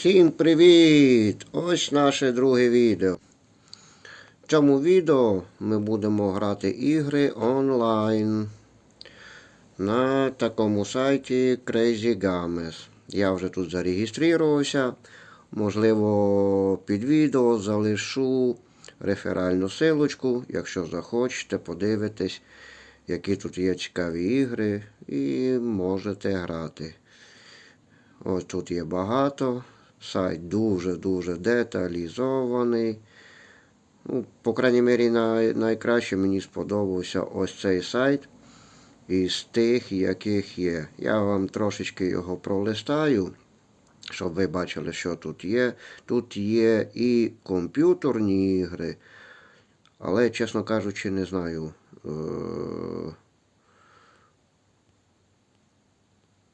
Всім привіт! Ось наше друге відео. В цьому відео ми будемо грати ігри онлайн на такому сайті Crazy Games. Я вже тут зареєструвався. Можливо, під відео залишу реферальну силочку, якщо захочете, подивитесь, які тут є цікаві ігри, і можете грати. Ось тут є багато. Сайт дуже-дуже деталізований. Ну, по крайній мірі, най, найкраще мені сподобався ось цей сайт із тих, яких є. Я вам трошечки його пролистаю, щоб ви бачили, що тут є. Тут є і комп'ютерні ігри, але, чесно кажучи, не знаю. Е-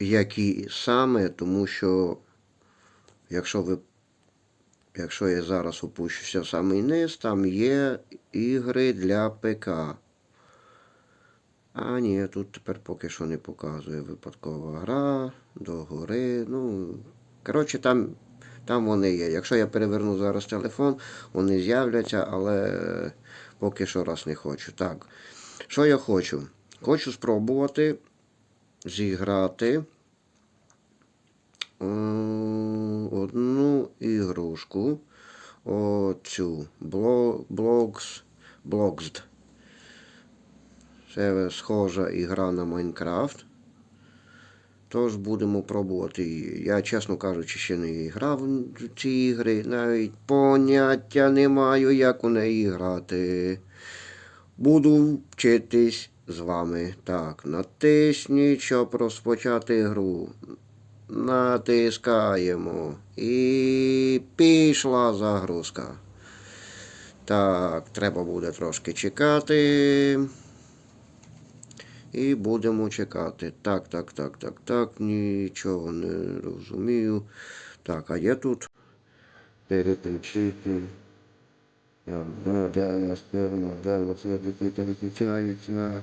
які саме, тому що якщо ви якщо я зараз опущуся в самий низ, там є ігри для ПК. А ні, тут тепер поки що не показує випадкова гра, догори. Ну, коротше, там там вони є. Якщо я переверну зараз телефон, вони з'являться, але поки що раз не хочу. Так. Що я хочу? Хочу спробувати зіграти одну ігрушку. Оцю Blocks, Bloxed. Це схожа ігра на Майнкрафт. Тож будемо пробувати. Я, чесно кажучи, ще не грав в ці ігри. Навіть поняття не маю, як у неї грати. Буду вчитись з вами. Так, натисніть, щоб розпочати гру. Натискаємо. І пішла загрузка. Так, треба буде трошки чекати. І будемо чекати. Так, так, так, так, так. Нічого не розумію. Так, а є тут. Переключити. Переключається.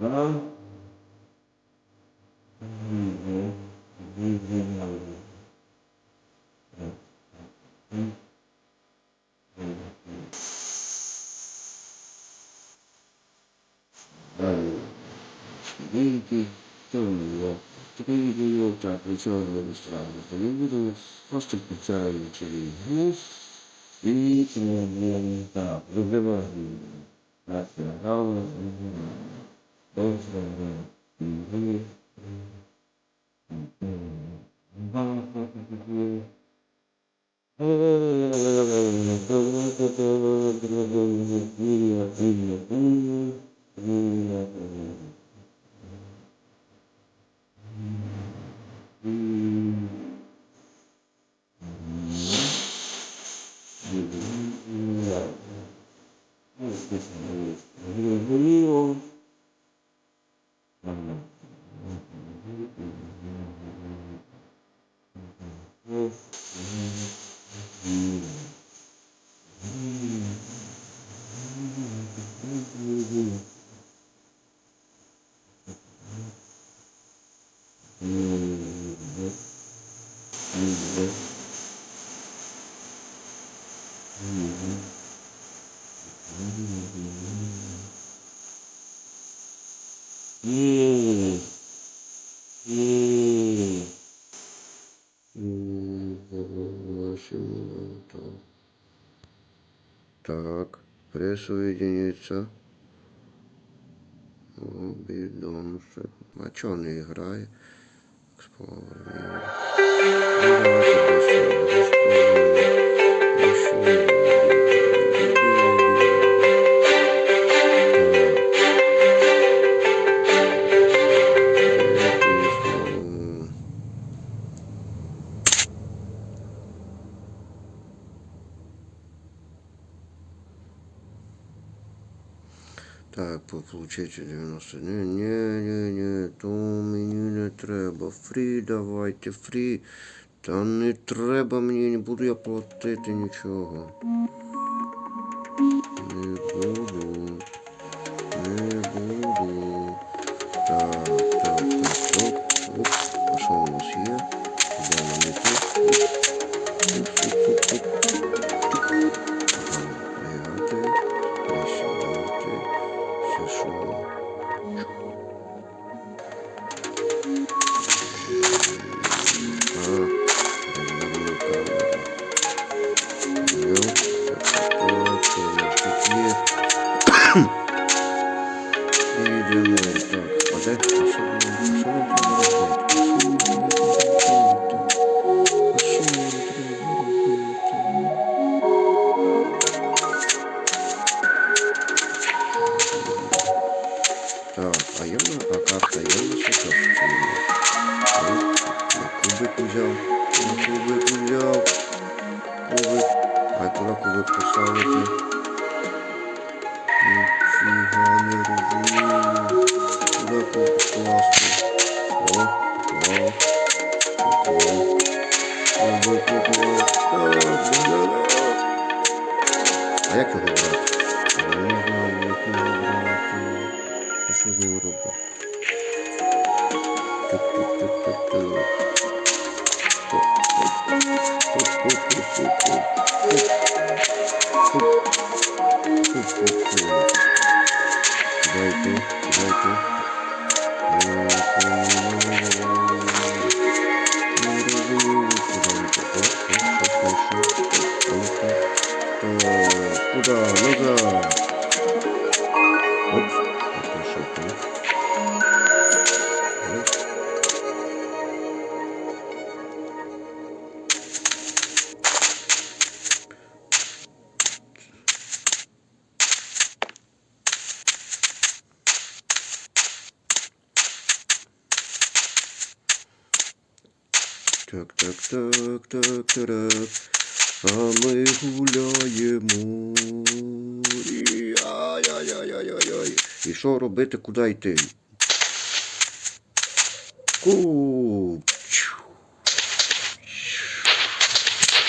が、Thank you. 嗯嗯嗯。Mm. Mm. Так, прессу единица. Убедомся. А что он не играет? Эксплор. Так, по- получається 90. Ні, ні, ні, ні, то мені не треба. Фрі давайте, фрі. Та не треба мені, не буду я платити нічого. А як його брати? Я не знаю, як його брати. А що з ним робити? Дайте, дайте. Так, так, так, так, так. А ми гуляємо. І ай-яй-яй-яй-яй. І що робити, куди йти? Ку.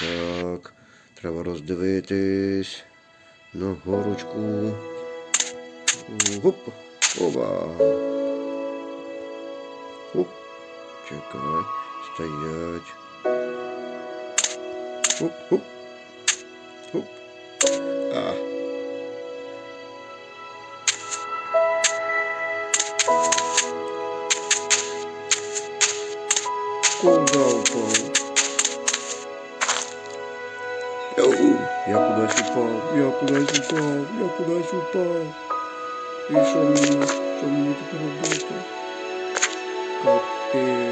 Так, треба роздивитись. На горочку. Гоп. Оба. Оп. Чекай. desta aí, diante. Uh, uh, uh. Ah. Com. É eu. Yaku desce o pau, Yaku desce o pau, Yaku desce o pau. Isso é muito, isso é muito, muito, muito. Capeta.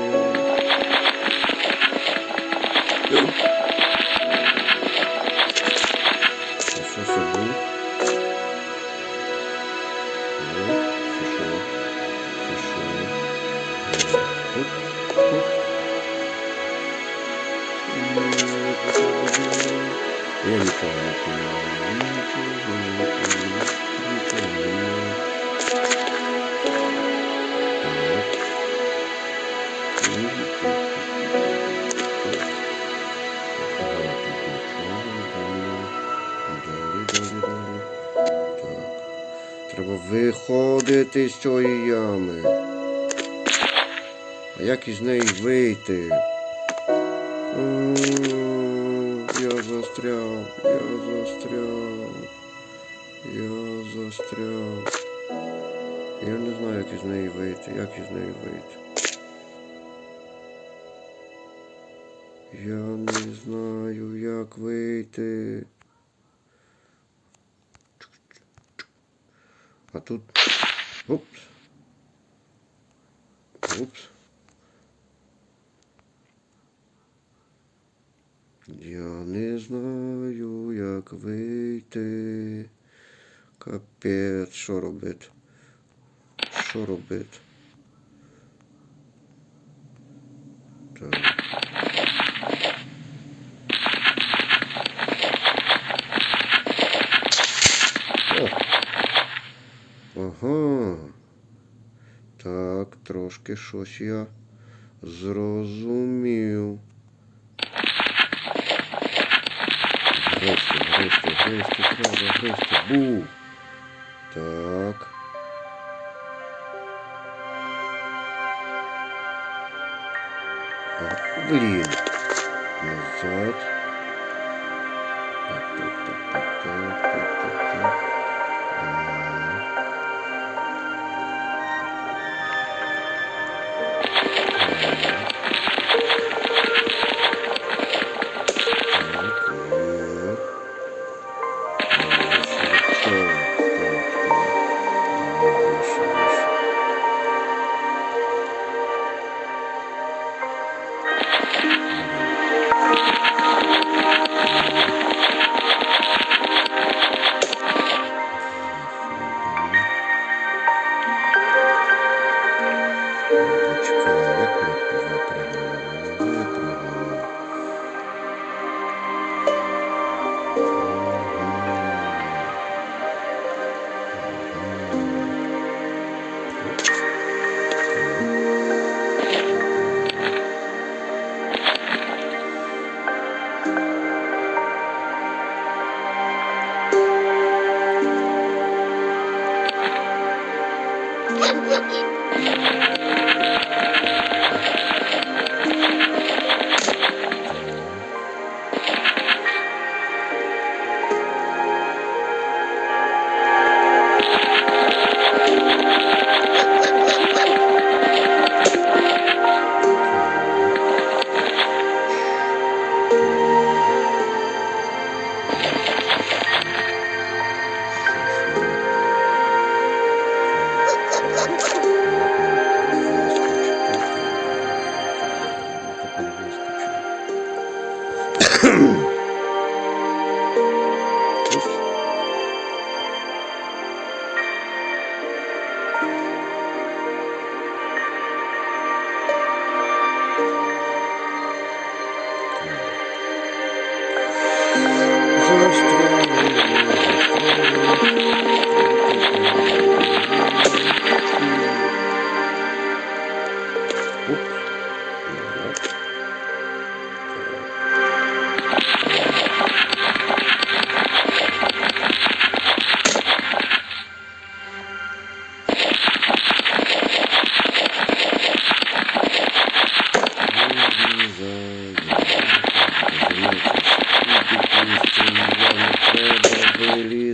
Виходити з цієї ями. А як із неї вийти? М, Я застряв, я застряв. Я застряв. Я не знаю, як із неї вийти, як із неї вийти. Я не знаю, як вийти. А тут. Упс. Упс. Я не знаю, як вийти. Капець, що робити? Що робити? Так. О! Ага. Так, трошки щось я зрозумів. Гристи, гристи, гристи, треба гристи. Бу. Так. А, блін. Назад.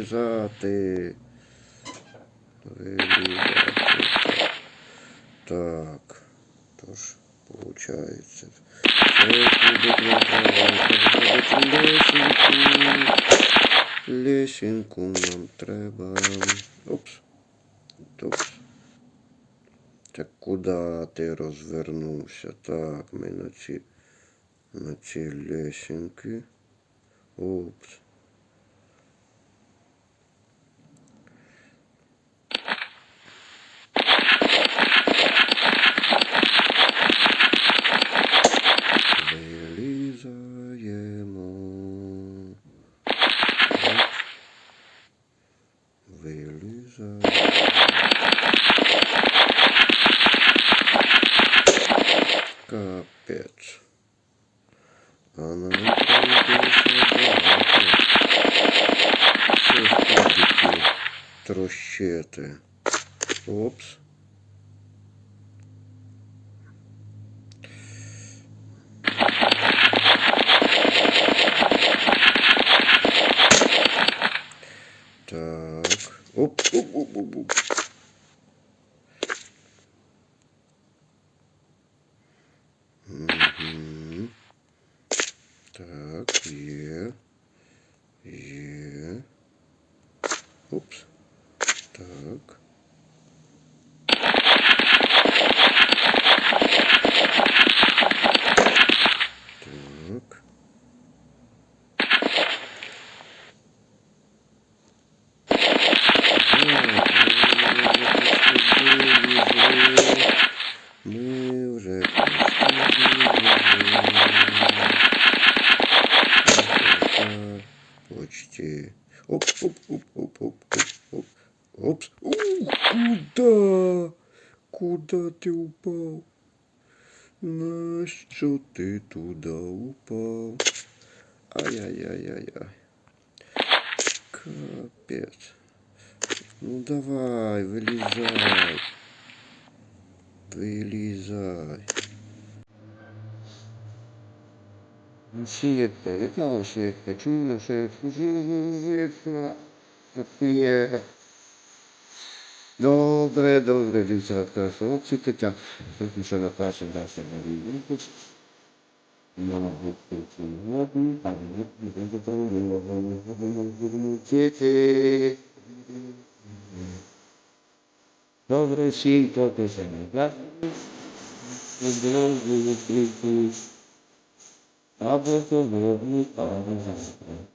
Треба вилізати. Вилізати. Так. Тож, лесенку. Лесенку нам треба. Опс. Опс. Так куди ти розвернувся? Так, ми на ці, на ці лесенки. Опс. Трощити. Опс. Так. Оп, оп, оп, оп, оп. Мгм. Так, є. Є. Упс. Так. Куда? Куда ти упав? На що ти туди упав? Ай-яй-яй-яй-яй. Капець. Ну давай, вилізай. Вилізай. Сієте, яка сієте, чуєте, сієте, сієте. Добре, добре, дівчатка, хлопчики, так. Тут ще на перший далі на рівні. Много приємно, а ви будете діти. Добре, всі, то пише не так. Здравствуйте, Аби то виробник, а ви завтра.